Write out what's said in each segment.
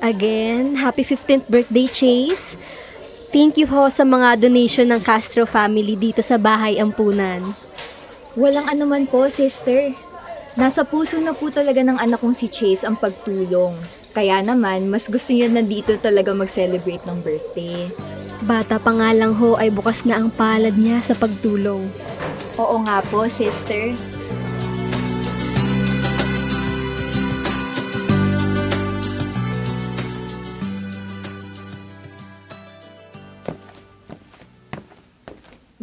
Again, happy 15th birthday, Chase. Thank you ho sa mga donation ng Castro family dito sa Bahay Ampunan. Walang anuman po, sister. Nasa puso na po talaga ng anak kong si Chase ang pagtulong. Kaya naman, mas gusto niya nandito talaga mag-celebrate ng birthday. Bata pa nga lang ho ay bukas na ang palad niya sa pagtulong. Oo nga po, sister.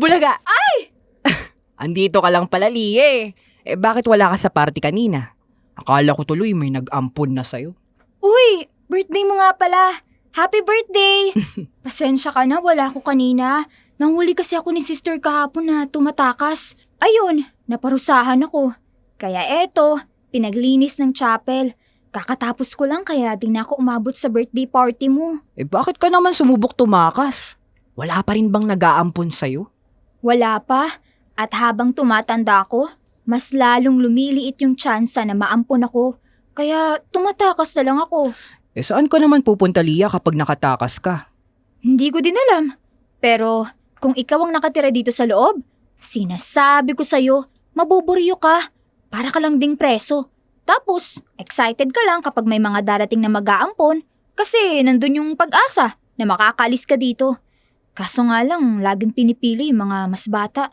Bulaga! Ay! Andito ka lang pala, Lie. Eh, bakit wala ka sa party kanina? Akala ko tuloy may nag-ampon na sa'yo. Uy, birthday mo nga pala. Happy birthday! Pasensya ka na, wala ako kanina. Nanghuli kasi ako ni sister kahapon na tumatakas. Ayun, naparusahan ako. Kaya eto, pinaglinis ng chapel. Kakatapos ko lang kaya di na ako umabot sa birthday party mo. Eh, bakit ka naman sumubok tumakas? Wala pa rin bang nag-aampon sa'yo? Wala pa. At habang tumatanda ako, mas lalong lumiliit yung tsansa na maampon ako. Kaya tumatakas na lang ako. Eh, saan ka naman pupunta, Lia, kapag nakatakas ka? Hindi ko din alam. Pero kung ikaw ang nakatira dito sa loob, sinasabi ko sa'yo, mabuburyo ka. Para ka lang ding preso. Tapos, excited ka lang kapag may mga darating na mag-aampon kasi nandun yung pag-asa na makakalis ka dito. Kaso nga lang, laging pinipili yung mga mas bata.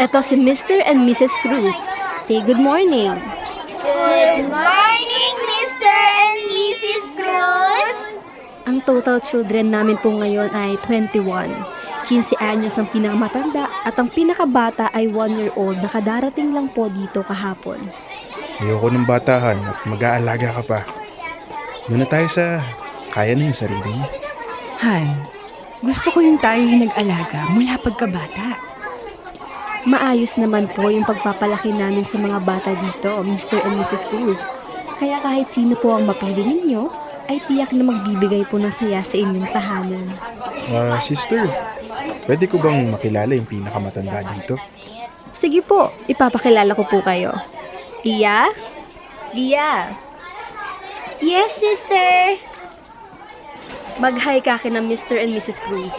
Ito si Mr. and Mrs. Cruz. Say good morning. Good morning, Mr. and Mrs. Cruz! Ang total children namin po ngayon ay 21. 15 anyos ang pinakamatanda at ang pinakabata ay 1 year old na kadarating lang po dito kahapon. Ayoko ng batahan at mag-aalaga ka pa. Doon na tayo sa kaya na yung sarili niya. Han, gusto ko yung tayo yung nag-alaga mula pagkabata. Maayos naman po yung pagpapalaki namin sa mga bata dito, Mr. and Mrs. Cruz. Kaya kahit sino po ang mapili ninyo, ay tiyak na magbibigay po ng saya sa inyong tahanan. Ah, sister, pwede ko bang makilala yung pinakamatanda dito? Sige po, ipapakilala ko po kayo. Tia? Tia, Yes, sister! mag-hi ka kina Mr. and Mrs. Cruz.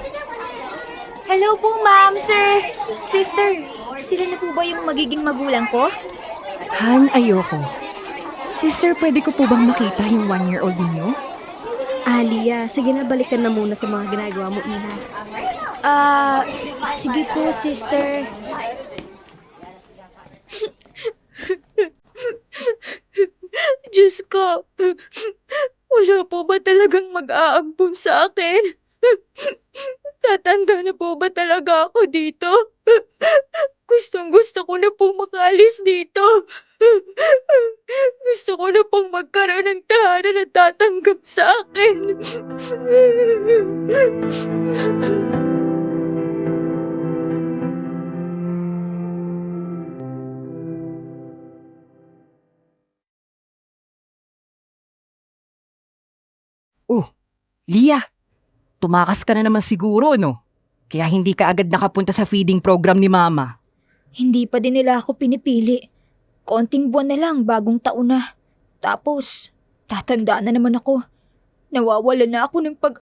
Hello po, ma'am, sir. Sister, sila na po ba yung magiging magulang ko? Han, ayoko. Sister, pwede ko po bang makita yung one-year-old ninyo? Alia, sige na balikan na muna sa mga ginagawa mo, Iha. Ah, sige po, sister. Diyos ko, wala po ba talagang mag-aampun sa akin? Tatanda na po ba talaga ako dito? Gustong gusto ko na pong makaalis dito. Gusto ko na pong magkaroon ng tahanan na tatanggap sa akin. Lia, tumakas ka na naman siguro, no? Kaya hindi ka agad nakapunta sa feeding program ni Mama. Hindi pa din nila ako pinipili. Konting buwan na lang bagong taon na. Tapos, tatanda na naman ako. Nawawala na ako ng pag...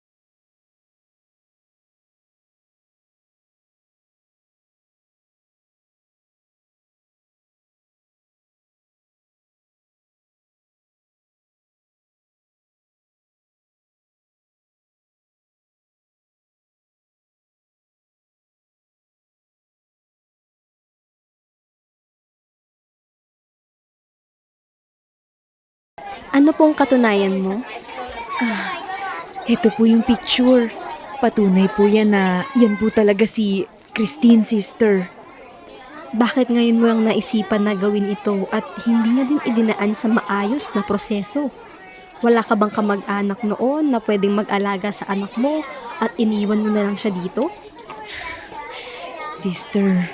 Ano pong katunayan mo? Ito po yung picture. Patunay po yan na yan po talaga si Christine sister. Bakit ngayon mo lang naisipan na gawin ito at hindi na din idinaan sa maayos na proseso? Wala ka bang kamag-anak noon na pwedeng mag-alaga sa anak mo at iniwan mo na lang siya dito? Sister,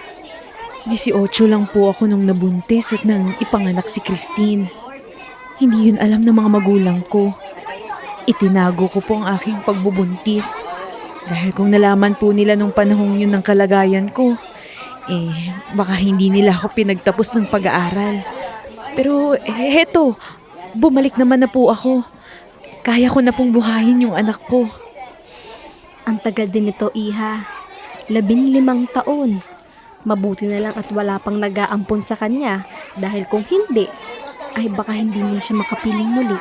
18 lang po ako nung nabuntis at nang ipanganak si Christine. Hindi yun alam ng mga magulang ko. Itinago ko po ang aking pagbubuntis. Dahil kung nalaman po nila nung panahong yun ng kalagayan ko, eh, baka hindi nila ako pinagtapos ng pag-aaral. Pero heto, bumalik naman na po ako. Kaya ko na pong buhayin yung anak ko. Ang tagal din nito, Iha. Labing limang taon. Mabuti na lang at wala pang nag-aampon sa kanya dahil kung hindi, ay baka hindi mo na siya makapiling muli.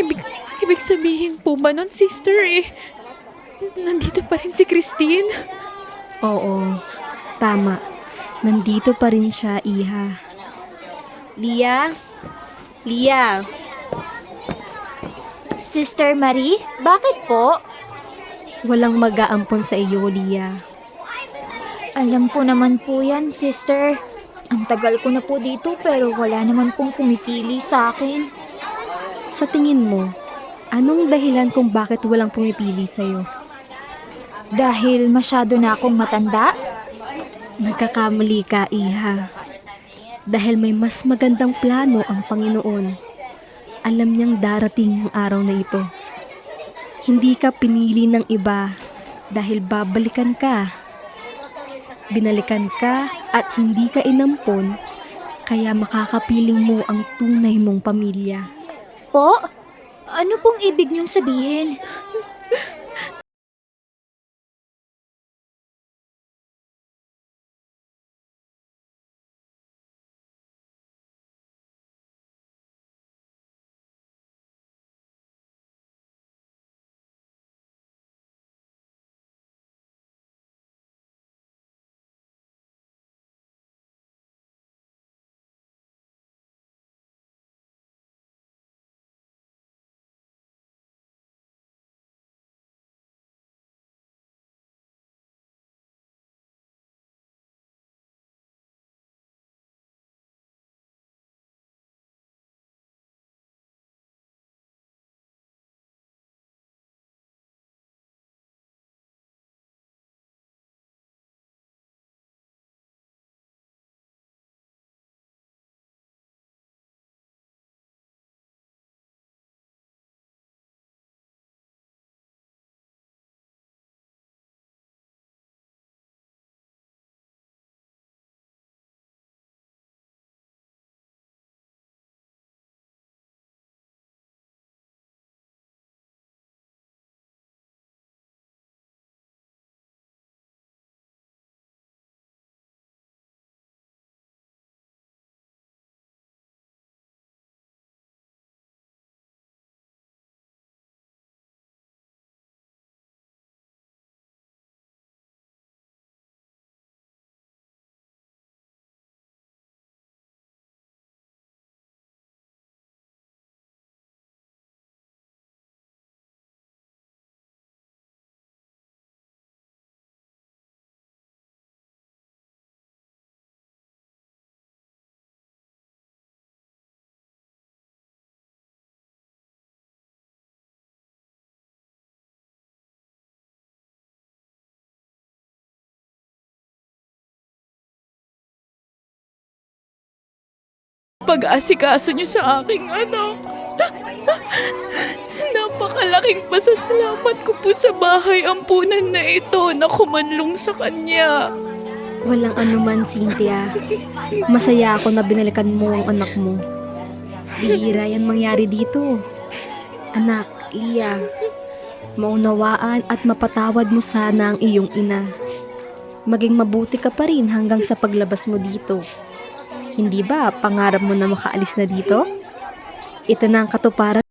Ibig, ibig sabihin po ba nun, sister eh? Nandito pa rin si Christine? Oo, tama. Nandito pa rin siya, Iha. Lia? Lia? Sister Marie, bakit po? Walang mag-aampon sa iyo, Lia. Alam ko naman po yan, sister. Ang tagal ko na po dito pero wala naman pong pumipili sa akin. Sa tingin mo, anong dahilan kung bakit walang pumipili sa'yo? Dahil masyado na akong matanda? Nagkakamali ka, Iha. Dahil may mas magandang plano ang Panginoon. Alam niyang darating ang araw na ito. Hindi ka pinili ng iba dahil babalikan ka. Binalikan ka at hindi ka inampon, kaya makakapiling mo ang tunay mong pamilya. Po? Ano pong ibig niyong sabihin? Pag-asikaso niyo sa aking anak. Napakalaking pasasalamat ko po sa bahay ampunan na ito na kumanlong sa kanya. Walang anuman, Cynthia. Masaya ako na binalikan mo ang anak mo. Bihira yan mangyari dito. Anak, Lia, maunawaan at mapatawad mo sana ang iyong ina. Maging mabuti ka pa rin hanggang sa paglabas mo dito. Hindi ba pangarap mo na makaalis na dito? Ito na ang katuparan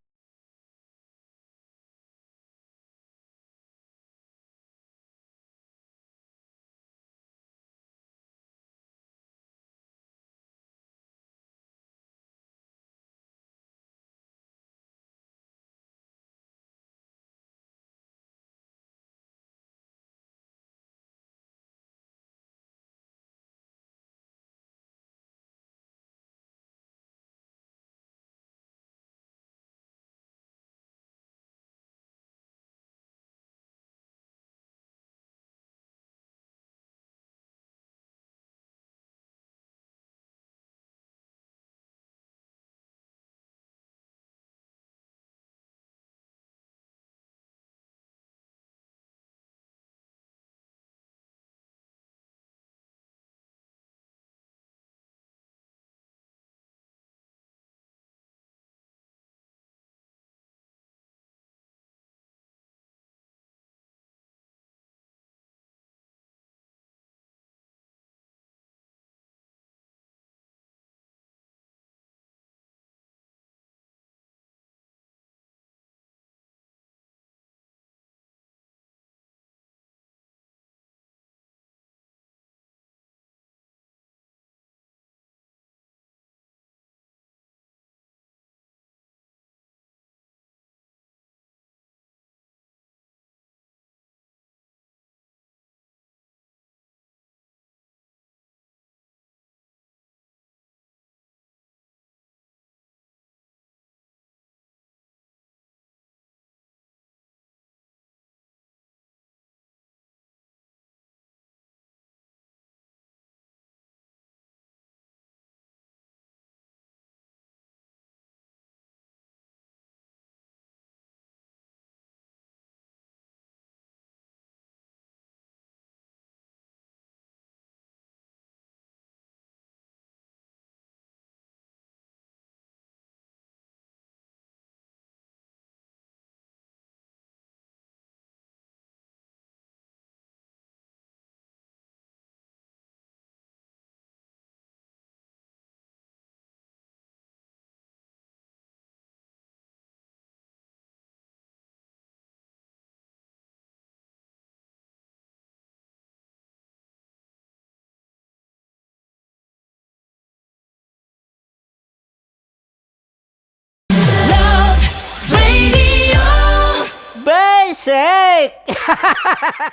Sake!